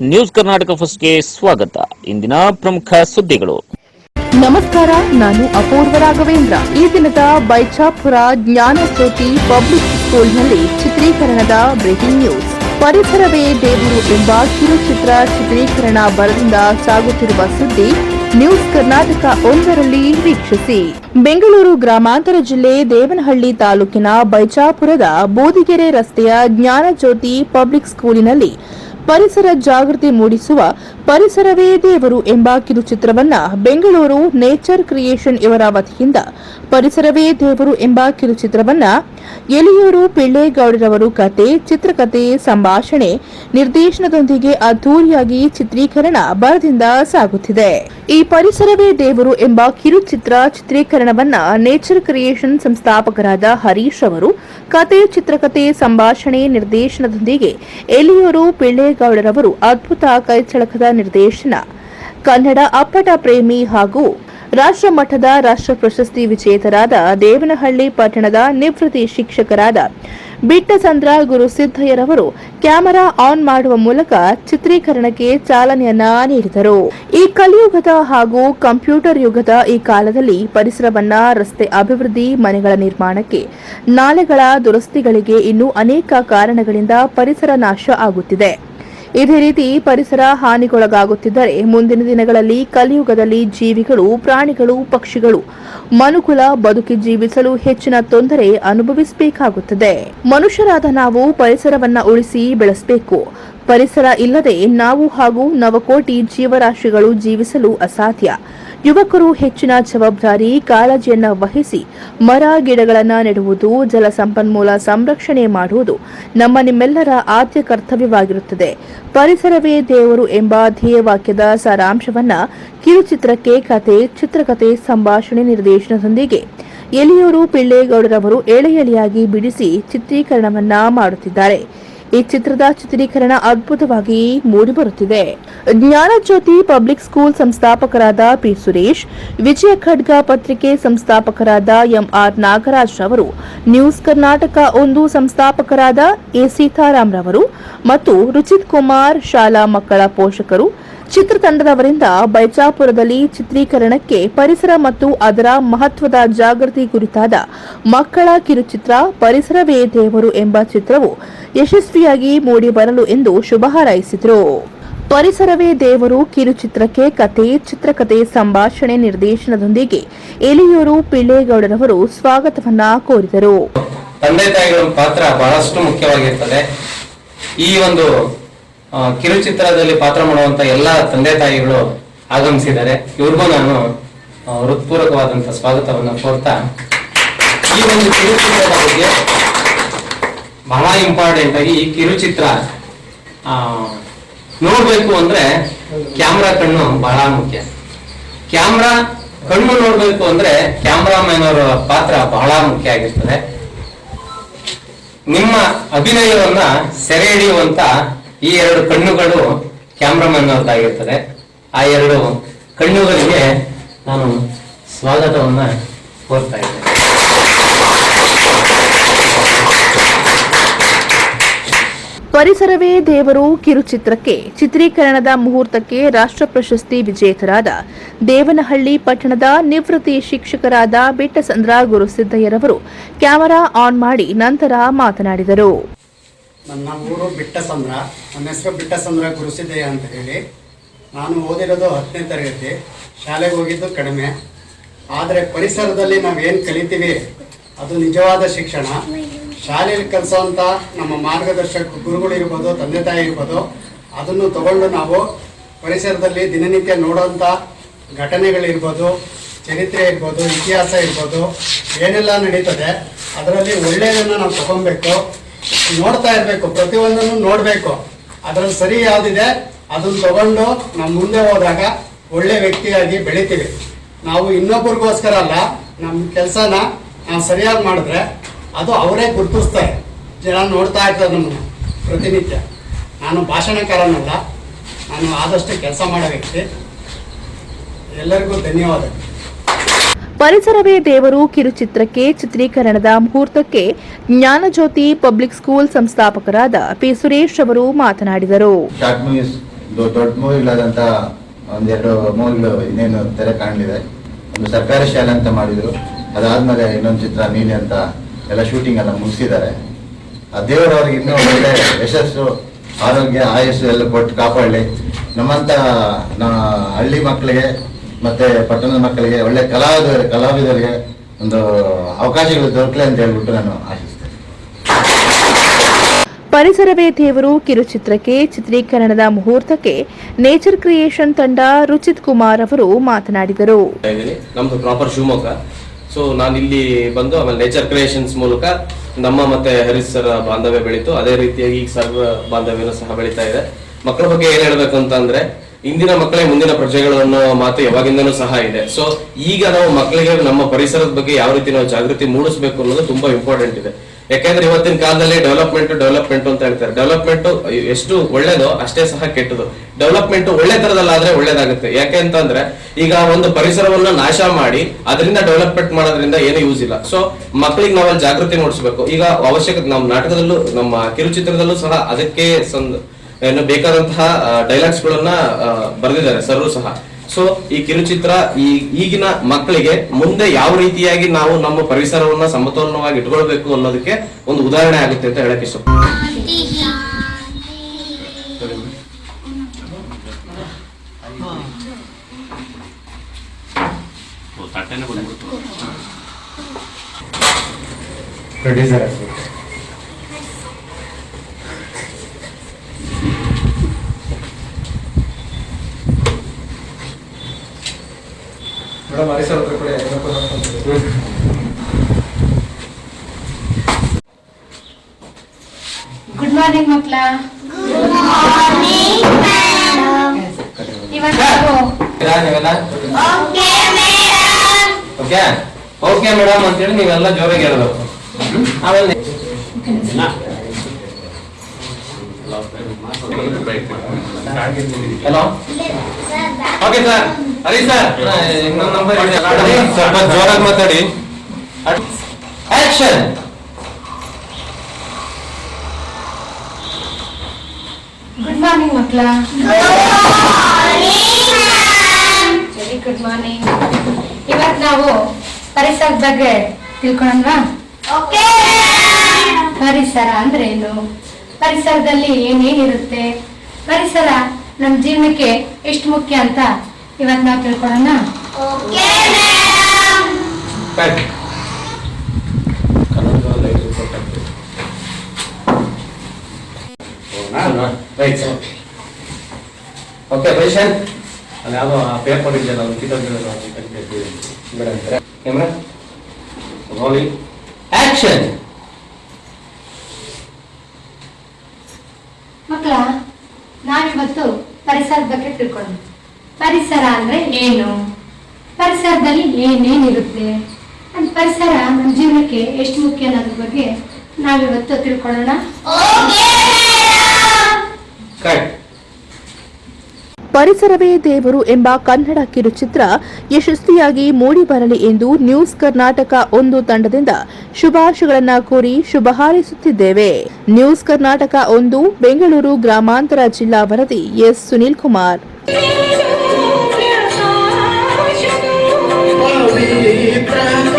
News Karnataka ಫಸ್ಟ್ಗೆ ಸ್ವಾಗತ. ಇಂದಿನ ಪ್ರಮುಖ ಸುದ್ದಿಗಳು. ನಮಸ್ಕಾರ, ನಾನು ಅಪೂರ್ವ ರಾಘವೇಂದ್ರ. ಈ ದಿನದ ಬೈಚಾಪುರ ಜ್ಞಾನಜ್ಯೋತಿ ಪಬ್ಲಿಕ್ ಸ್ಕೂಲ್ನಲ್ಲಿ ಚಿತ್ರೀಕರಣದ ಬ್ರೇಕಿಂಗ್ ನ್ಯೂಸ್. ಪರಿಸರವೇ ದೇವರು ಎಂಬ ಕಿರುಚಿತ್ರ ಚಿತ್ರೀಕರಣ ಬರದಿಂದ ಸಾಗುತ್ತಿರುವ ಸುದ್ದಿ ನ್ಯೂಸ್ ಕರ್ನಾಟಕ ಒಂದರಲ್ಲಿ ವೀಕ್ಷಿಸಿ. ಬೆಂಗಳೂರು ಗ್ರಾಮಾಂತರ ಜಿಲ್ಲೆ ದೇವನಹಳ್ಳಿ ತಾಲೂಕಿನ ಬೈಚಾಪುರದ ಬೋದಿಗೆರೆ ರಸ್ತೆಯ ಜ್ಞಾನಜ್ಯೋತಿ ಪಬ್ಲಿಕ್ ಸ್ಕೂಲಿನಲ್ಲಿ ಪರಿಸರ ಜಾಗೃತಿ ಮೂಡಿಸುವ ಪರಿಸರವೇ ದೇವರು ಎಂಬ ಕಿರುಚಿತ್ರವನ್ನ ಬೆಂಗಳೂರು ನೇಚರ್ ಕ್ರಿಯೇಷನ್ ಇವರ ವತಿಯಿಂದ ಪರಿಸರವೇ ದೇವರು ಎಂಬ ಕಿರುಚಿತ್ರವನ್ನ ಎಲಿಯೂರು ಪಿಳ್ಳೇಗೌಡರವರು ಕತೆ, ಚಿತ್ರಕತೆ, ಸಂಭಾಷಣೆ, ನಿರ್ದೇಶನದೊಂದಿಗೆ ಅದ್ದೂರಿಯಾಗಿ ಚಿತ್ರೀಕರಣ ಬರದಿಂದ ಸಾಗುತ್ತಿದೆ. ಈ ಪರಿಸರವೇ ದೇವರು ಎಂಬ ಕಿರುಚಿತ್ರ ಚಿತ್ರೀಕರಣವನ್ನ ನೇಚರ್ ಕ್ರಿಯೇಷನ್ ಸಂಸ್ಥಾಪಕರಾದ ಹರೀಶ್ ಅವರು ಕತೆ ಚಿತ್ರಕತೆ ಸಂಭಾಷಣೆ, ನಿರ್ದೇಶನದೊಂದಿಗೆ ಎಲಿಯೂರು ಪಿಳ್ಳೇಗೌಡರವರು ಅದ್ಭುತ ಕೈಚಳಕದ ನಿರ್ದೇಶನ. ಕನ್ನಡ ಅಪ್ಪಟ ಪ್ರೇಮಿ ಹಾಗೂ ರಾಷ್ಟ್ರ ಮಟ್ಟದ ರಾಷ್ಟ್ರ ಪ್ರಶಸ್ತಿ ವಿಜೇತರಾದ ದೇವನಹಳ್ಳಿ ಪಟ್ಟಣದ ನಿವೃತ್ತಿ ಶಿಕ್ಷಕರಾದ ಬಿಟ್ಟಸಂದ್ರ ಗುರುಸಿದ್ದಯ್ಯರವರು ಕ್ಯಾಮೆರಾ ಆನ್ ಮಾಡುವ ಮೂಲಕ ಚಿತ್ರೀಕರಣಕ್ಕೆ ಚಾಲನೆಯನ್ನ ನೀಡಿದರು. ಈ ಕಲಿಯುಗದ ಹಾಗೂ ಕಂಪ್ಯೂಟರ್ ಯುಗದ ಈ ಕಾಲದಲ್ಲಿ ಪರಿಸರವನ್ನ ರಸ್ತೆ ಅಭಿವೃದ್ಧಿ, ಮನೆಗಳ ನಿರ್ಮಾಣಕ್ಕೆ, ನಾಲೆಗಳ ದುರಸ್ತಿಗಳಿಗೆ ಇನ್ನೂ ಅನೇಕ ಕಾರಣಗಳಿಂದ ಪರಿಸರ ನಾಶ ಆಗುತ್ತಿದೆ. ಇದೇ ರೀತಿ ಪರಿಸರ ಹಾನಿಗೊಳಗಾಗುತ್ತಿದ್ದರೆ ಮುಂದಿನ ದಿನಗಳಲ್ಲಿ ಕಲಿಯುಗದಲ್ಲಿ ಜೀವಿಗಳು, ಪ್ರಾಣಿಗಳು, ಪಕ್ಷಿಗಳು, ಮನುಕುಲ ಬದುಕಿ ಜೀವಿಸಲು ಹೆಚ್ಚಿನ ತೊಂದರೆ ಅನುಭವಿಸಬೇಕಾಗುತ್ತದೆ. ಮನುಷ್ಯರಾದ ನಾವು ಪರಿಸರವನ್ನ ಉಳಿಸಿ ಬೆಳೆಸಬೇಕು. ಪರಿಸರ ಇಲ್ಲದೆ ನಾವು ಹಾಗೂ ನವಕೋಟಿ ಜೀವರಾಶಿಗಳು ಜೀವಿಸಲು ಅಸಾಧ್ಯ. ಯುವಕರು ಹೆಚ್ಚಿನ ಜವಾಬ್ದಾರಿ, ಕಾಳಜಿಯನ್ನು ವಹಿಸಿ ಮರ ಗಿಡಗಳನ್ನು ನೆಡುವುದು, ಜಲ ಸಂಪನ್ಮೂಲ ಸಂರಕ್ಷಣೆ ಮಾಡುವುದು ನಮ್ಮ ನಿಮ್ಮೆಲ್ಲರ ಆದ್ಯ ಕರ್ತವ್ಯವಾಗಿರುತ್ತದೆ. ಪರಿಸರವೇ ದೇವರು ಎಂಬ ಧ್ಯೇಯವಾಕ್ಯದ ಸಾರಾಂಶವನ್ನ ಕಿರುಚಿತ್ರಕ್ಕೆ ಕತೆ ಚಿತ್ರಕಥೆ ಸಂಭಾಷಣೆ ನಿರ್ದೇಶನದೊಂದಿಗೆ ಎಲಿಯೂರು ಪಿಳ್ಳೇಗೌಡರವರು ಎಳೆ ಎಳೆಯಾಗಿ ಬಿಡಿಸಿ ಚಿತ್ರೀಕರಣವನ್ನ ಮಾಡುತ್ತಿದ್ದಾರೆ. ಈ ಚಿತ್ರದ ಚಿತ್ರೀಕರಣ ಅದ್ಭುತವಾಗಿ ಮೂಡಿಬರುತ್ತಿದೆ. ಜ್ಞಾನಜ್ಯೋತಿ ಪಬ್ಲಿಕ್ ಸ್ಕೂಲ್ ಸಂಸ್ಥಾಪಕರಾದ ಪಿ ಸುರೇಶ್, ವಿಜಯ ಖಡ್ಗ ಪತ್ರಿಕೆ ಸಂಸ್ಥಾಪಕರಾದ ಎಂಆರ್ ನಾಗರಾಜ್ ರವರು, ನ್ಯೂಸ್ ಕರ್ನಾಟಕ ಒಂದು ಸಂಸ್ಥಾಪಕರಾದ ಎ ಸೀತಾರಾಮ್ ರವರು ಮತ್ತು ರುಚಿತ್ ಕುಮಾರ್ ಶಾಲಾ ಮಕ್ಕಳ ಪೋಷಕರು. ಚಿತ್ರತಂಡದವರಿಂದ ಬೈಚಾಪುರದಲ್ಲಿ ಚಿತ್ರೀಕರಣಕ್ಕೆ ಪರಿಸರ ಮತ್ತು ಅದರ ಮಹತ್ವದ ಜಾಗೃತಿ ಕುರಿತಾದ ಮಕ್ಕಳ ಕಿರುಚಿತ್ರ ಪರಿಸರವೇ ದೇವರು ಎಂಬ ಚಿತ್ರವು ಯಶಸ್ವಿಯಾಗಿ ಮೂಡಿ ಬರಲು ಎಂದು ಶುಭ ಹಾರೈಸಿದರು. ಪರಿಸರವೇ ದೇವರು ಕಿರುಚಿತ್ರಕ್ಕೆ ಕತೆ ಚಿತ್ರಕಥೆ ಸಂಭಾಷಣೆ ನಿರ್ದೇಶನದೊಂದಿಗೆ ಎಲಿಯೂರು ಪಿಳ್ಳೇಗೌಡರವರು ಸ್ವಾಗತವನ್ನ ಕೋರಿದರು. ತಂದೆ ತಾಯಿಗಳ ಪಾತ್ರ ಬಹಳಷ್ಟು ಮುಖ್ಯವಾಗಿರ್ತದೆ. ಈ ಒಂದು ಕಿರುಚಿತ್ರದಲ್ಲಿ ಪಾತ್ರ ಮಾಡುವಂತ ಎಲ್ಲ ತಂದೆ ತಾಯಿಗಳು ಆಗಮಿಸಿದ್ದಾರೆ. ಇವ್ರಿಗೂ ನಾನು ಹೃತ್ಪೂರ್ವಕವಾದಂತಹ ಹೃತ್ಪೂರ್ವಕವಾದಂತ ಸ್ವಾಗತವನ್ನು ಕೋರ್ತಾ, ಈ ಒಂದು ಕಿರುಚಿತ್ರದ ಬಗ್ಗೆ ಬಹಳ ಇಂಪಾರ್ಟೆಂಟ್ ಆಗಿ ಈ ಕಿರುಚಿತ್ರ ನೋಡ್ಬೇಕು ಅಂದ್ರೆ ಕ್ಯಾಮ್ರಾ ಕಣ್ಣು ಬಹಳ ಮುಖ್ಯ. ಕ್ಯಾಮ್ರಾ ಕಣ್ಣು ನೋಡ್ಬೇಕು ಅಂದ್ರೆ ಮ್ಯಾನ್ ಅವರ ಪಾತ್ರ ಬಹಳ ಮುಖ್ಯ ಆಗಿರ್ತದೆ. ನಿಮ್ಮ ಅಭಿನಯವನ್ನ ಸೆರೆ ಹಿಡಿಯುವಂತ ಈ ಎರಡು ಕಣ್ಣುಗಳು ಕ್ಯಾಮ್ರಾಮನ್ ಅವ್ರದ್ದಾಗಿರ್ತದೆ. ಆ ಎರಡು ಕಣ್ಣುಗಳಿಗೆ ನಾನು ಸ್ವಾಗತವನ್ನ ಕೋರ್ತಾ ಇದ್ದೇನೆ. ಪರಿಸರವೇ ದೇವರು ಕಿರುಚಿತ್ರಕ್ಕೆ. ಚಿತ್ರೀಕರಣದ ಮುಹೂರ್ತಕ್ಕೆ ರಾಷ್ಟ್ರ ಪ್ರಶಸ್ತಿ ವಿಜೇತರಾದ ದೇವನಹಳ್ಳಿ ಪಟ್ಟಣದ ನಿವೃತ್ತಿ ಶಿಕ್ಷಕರಾದ ಬಿಟ್ಟಸಂದ್ರ ಗುರುಸಿದ್ದಯ್ಯರವರು ಕ್ಯಾಮೆರಾ ಆನ್ ಮಾಡಿ ನಂತರ ಮಾತನಾಡಿದರು. ನನ್ನ ಊರು ಬಿಟ್ಟಸಂದ್ರ. ನನ್ನ ಹೆಸರು ಬಿಟ್ಟಸಂದ್ರ ಗುರುಸಿದ್ದಯ್ಯ ಅಂತ ಹೇಳಿ. ನಾನು ಓದಿರೋದು ಹತ್ತನೇ ತರಗತಿ. ಶಾಲೆಗೆ ಹೋಗಿದ್ದು ಕಡಿಮೆ. ಆದರೆ ಪರಿಸರದಲ್ಲಿ ನಾವು ಏನು ಕಲಿತೀವಿ, ಅದು ನಿಜವಾದ ಶಿಕ್ಷಣ. ಶಾಲೆಯಲ್ಲಿ ಕಲಿಸೋಂಥ ನಮ್ಮ ಮಾರ್ಗದರ್ಶಕ ಗುರುಗಳು ಇರ್ಬೋದು, ತಂದೆ ತಾಯಿ ಇರ್ಬೋದು, ಅದನ್ನು ತಗೊಂಡು ನಾವು ಪರಿಸರದಲ್ಲಿ ದಿನನಿತ್ಯ ನೋಡೋಂಥ ಘಟನೆಗಳಿರ್ಬೋದು, ಚರಿತ್ರೆ ಇರ್ಬೋದು, ಇತಿಹಾಸ ಇರ್ಬೋದು, ಏನೆಲ್ಲ ನಡೀತದೆ, ಅದರಲ್ಲಿ ಒಳ್ಳೆಯದನ್ನು ನಾವು ತಗೊಬೇಕು, ನೋಡ್ತಾ ಇರಬೇಕು, ಪ್ರತಿಯೊಂದನ್ನು ನೋಡಬೇಕು. ಅದರಲ್ಲಿ ಸರಿ ಯಾವುದಿದೆ, ಅದನ್ನು ತಗೊಂಡು ನಾವು ಮುಂದೆ ಹೋದಾಗ ಒಳ್ಳೆ ವ್ಯಕ್ತಿಯಾಗಿ ಬೆಳಿತೀವಿ. ನಾವು ಇನ್ನೊಬ್ಬರಿಗೋಸ್ಕರ ಅಲ್ಲ, ನಮ್ಮ ಕೆಲಸನ ನಾವು ಸರಿಯಾಗಿ ಮಾಡಿದ್ರೆ ಅದು ಅವರೇ ಗುರುತಿಸ್ತಾರೆ. ಜನ ನೋಡ್ತಾ ಇರ್ತಾರೆ ನಮ್ಮನ್ನು ಪ್ರತಿನಿತ್ಯ. ನಾನು ಭಾಷಣಕಾರನಲ್ಲ ನಾನು ಆದಷ್ಟು ಕೆಲಸ ಮಾಡೋ ವ್ಯಕ್ತಿ. ಎಲ್ಲರಿಗೂ ಧನ್ಯವಾದ ಪರಿಸರವೇ ದೇವರು ಕಿರುಚಿತ್ರಕ್ಕೆ ಚಿತ್ರೀಕರಣದ ಮುಹೂರ್ತಕ್ಕೆ ಜ್ಞಾನಜ್ಯೋತಿ ಪಬ್ಲಿಕ್ ಸ್ಕೂಲ್ ಸಂಸ್ಥಾಪಕರಾದ ಪಿ ಸುರೇಶ್ ಅವರು ಮಾತನಾಡಿದರು. ಶಾರ್ಟ್ ಮೂವೀಸ್ ದೊ- ದೊಡ್ಡ ಮೂವಿಗಳಾದಂಥ ಒಂದೆರಡು ಮೂವಿಗಳು ಇನ್ನೇನು ತೆರೆ ಕಾಣಲಿದೆ. ಒಂದು ಸರ್ಕಾರಿ ಶಾಲೆ ಅಂತ ಮಾಡಿದ್ರು. ಅದಾದ್ಮೇಲೆ ಇನ್ನೊಂದು ಚಿತ್ರ ನೀನೆ ಅಂತ ಎಲ್ಲ ಶೂಟಿಂಗ್ ಎಲ್ಲ ಮುಗಿಸಿದ್ದಾರೆ. ಆ ದೇವರು ಅವ್ರಿಗೆ ಇನ್ನೂ ಒಳ್ಳೆ ಯಶಸ್ಸು ಆರೋಗ್ಯ ಆಯಸ್ಸು ಎಲ್ಲ ಕೊಟ್ಟು ಕಾಪಾಡಲಿ. ನಮ್ಮಂಥ ನಾ ಹಳ್ಳಿ ಮಕ್ಕಳಿಗೆ ಮತ್ತೆ ಪಟ್ಟಣದ ಮಕ್ಕಳಿಗೆ ಒಳ್ಳೆ ಕಲಾವಿದ ಕಲಾವಿದರಿಗೆ ಒಂದು ಅವಕಾಶಗಳು ದೊರಕಲಿ ಅಂತ ಹೇಳ್ಬಿಟ್ಟು ನಾನು ಆಶಿಸ್ತೇನೆ. ಪರಿಸರವೇ ದೇವರು ಕಿರುಚಿತ್ರಕ್ಕೆ ಚಿತ್ರೀಕರಣದ ಮುಹೂರ್ತಕ್ಕೆ ನೇಚರ್ ಕ್ರಿಯೇಷನ್ ತಂಡ ರುಚಿತ್ ಕುಮಾರ್ ಅವರು ಮಾತನಾಡಿದರು. ನಮ್ದು ಪ್ರಾಪರ್ ಶಿವಮೊಗ್ಗ. ಸೊ ನಾನು ಇಲ್ಲಿ ಬಂದು ಆಮೇಲೆ ನೇಚರ್ ಕ್ರಿಯೇಷನ್ಸ್ ಮೂಲಕ ನಮ್ಮ ಮತ್ತೆ ಹರೀಶ್ ಸರ್ ಬಾಂಧವ್ಯ ಬೆಳೀತು. ಅದೇ ರೀತಿಯಾಗಿ ಈಗ ಸರ್ ಬಾಂಧವ್ಯನೂ ಸಹ ಬೆಳೀತಾ ಇದೆ. ಮಕ್ಕಳ ಬಗ್ಗೆ ಏನ್ ಹೇಳ್ಬೇಕು ಅಂತ ಅಂದ್ರೆ, ಇಂದಿನ ಮಕ್ಕಳೇ ಮುಂದಿನ ಪ್ರಜೆಗಳು ಅನ್ನೋ ಮಾತು ಯಾವಾಗಿಂದನೂ ಸಹ ಇದೆ. ಸೊ ಈಗ ನಾವು ಮಕ್ಕಳಿಗೆ ನಮ್ಮ ಪರಿಸರದ ಬಗ್ಗೆ ಯಾವ ರೀತಿ ನಾವು ಜಾಗೃತಿ ಮೂಡಿಸಬೇಕು ಅನ್ನೋದು ತುಂಬಾ ಇಂಪಾರ್ಟೆಂಟ್ ಇದೆ. ಯಾಕಂದ್ರೆ ಇವತ್ತಿನ ಕಾಲದಲ್ಲಿ ಡೆವಲಪ್ಮೆಂಟ್ ಡೆವಲಪ್ಮೆಂಟ್ ಅಂತ ಹೇಳ್ತಾರೆ. ಡೆವಲಪ್ಮೆಂಟ್ ಎಷ್ಟು ಒಳ್ಳೇದೋ ಅಷ್ಟೇ ಸಹ ಕೆಟ್ಟದು ಡೆವಲಪ್ಮೆಂಟ್ ಒಳ್ಳೆ ತರದಲ್ಲಾದ್ರೆ ಒಳ್ಳೇದಾಗುತ್ತೆ. ಯಾಕೆ ಅಂತಂದ್ರೆ ಈಗ ಒಂದು ಪರಿಸರವನ್ನ ನಾಶ ಮಾಡಿ ಅದರಿಂದ ಡೆವಲಪ್ಮೆಂಟ್ ಮಾಡೋದ್ರಿಂದ ಏನು ಯೂಸ್ ಇಲ್ಲ. ಸೊ ಮಕ್ಕಳಿಗೆ ನಾವಲ್ಲಿ ಜಾಗೃತಿ ಮೂಡಿಸಬೇಕು. ಈಗ ಅವಶ್ಯಕತೆ ನಮ್ಮ ನಾಟಕದಲ್ಲೂ, ನಮ್ಮ ಕಿರುಚಿತ್ರದಲ್ಲೂ ಸಹ ಅದಕ್ಕೆ ಸಂದ್ ಏನು ಬೇಕಾದಂತಹ ಡೈಲಾಗ್ಸ್ ಗಳನ್ನ ಬರೆದಿದ್ದಾರೆ. ಸರ್ ಸಹ. ಸೊ ಈ ಕಿರುಚಿತ್ರ ಈ ಈಗಿನ ಮಕ್ಕಳಿಗೆ ಮುಂದೆ ಯಾವ ರೀತಿಯಾಗಿ ನಾವು ನಮ್ಮ ಪರಿಸರವನ್ನ ಸಮತೋಲನವಾಗಿ ಇಟ್ಕೊಳ್ಬೇಕು ಅನ್ನೋದಕ್ಕೆ ಒಂದು ಉದಾಹರಣೆ ಆಗುತ್ತೆ ಅಂತ ಹೇಳಕ್ ಇಷ್ಟ ಪ್ರೊಡ್ಯೂಸರ್ ಆಗ್ಬೇಕು ಗುಡ್ ಮಾರ್ನಿಂಗ್ ಮಕ್ಕಳ ಓಕೆ ಓಕೆ ಮೇಡಮ್ ಅಂತೇಳಿ ನೀವೆಲ್ಲ ಜೋರಾಗಿ ಹೇಳ್ಬೇಕು ಆಮೇಲೆ ಹಲೋ ಓಕೆ ಸರ್ ಸ್ವಲ್ಪ ಜೋರಾಗಿ ಮಾತಾಡಿ. ಆಕ್ಷನ್ ಗುಡ್ ಮಾರ್ನಿಂಗ್ ಮಕ್ಕಳ. ವೆರಿ ಗುಡ್ ಮಾರ್ನಿಂಗ್ ಇವತ್ತು ನಾವು ಪರಿಸರದ ಬಗ್ಗೆ ತಿಳ್ಕೊಳ್ಳೋಣ ಪರಿಸರ ಅಂದ್ರೆ ಏನು? ಪರಿಸರದಲ್ಲಿ ಏನೇನಿರುತ್ತೆ? ಪರಿಸರ ನಮ್ಮ ಜೀವನಕ್ಕೆ ಎಷ್ಟು ಮುಖ್ಯ ಅಂತ ಇವತ್ತು ನಾವು ತಿಳ್ಕೊಳ್ಳೋಣ cut right sir okay position ಅಲ್ಲಿ ಯಾವ ಪೇಪರ್ ಇದೆಯಲ್ಲ ಮೇಡಮ್ ಕ್ಯಾಮ್ರಾ ರೋಲಿಂಗ್ ಆಕ್ಷನ್ ಮಕ್ಕಳ ನಾವಿವತ್ತು ಪರಿಸರದ ಬಗ್ಗೆ ತಿಳ್ಕೊಳ್ಳೋಣ. ಪರಿಸರ ಅಂದ್ರೆ ಏನು? ಪರಿಸರದಲ್ಲಿ ಏನೇನಿರುತ್ತೆ? ಅಂಡ್ ಪರಿಸರ ನಮ್ಮ ಜೀವನಕ್ಕೆ ಎಷ್ಟು ಮುಖ್ಯ ಅನ್ನೋದ್ರ ಬಗ್ಗೆ ನಾವಿವತ್ತು ತಿಳ್ಕೊಳ್ಳೋಣ. ಕಟ್ ಪರಿಸರವೇ ದೇವರು ಎಂಬ ಕನ್ನಡ ಕಿರುಚಿತ್ರ ಯಶಸ್ವಿಯಾಗಿ ಮೂಡಿ ಬರಲಿ ಎಂದು ನ್ಯೂಸ್ ಕರ್ನಾಟಕ ಒಂದು ತಂಡದಿಂದ ಶುಭಾಶಯಗಳನ್ನು ಕೋರಿ ಶುಭ ಹಾರೈಸುತ್ತಿದ್ದೇವೆ. ನ್ಯೂಸ್ ಕರ್ನಾಟಕ ಒಂದು ಬೆಂಗಳೂರು ಗ್ರಾಮಾಂತರ ಜಿಲ್ಲಾ ವರದಿ ಎಸ್. ಸುನೀಲ್ ಕುಮಾರ್. ព្រះ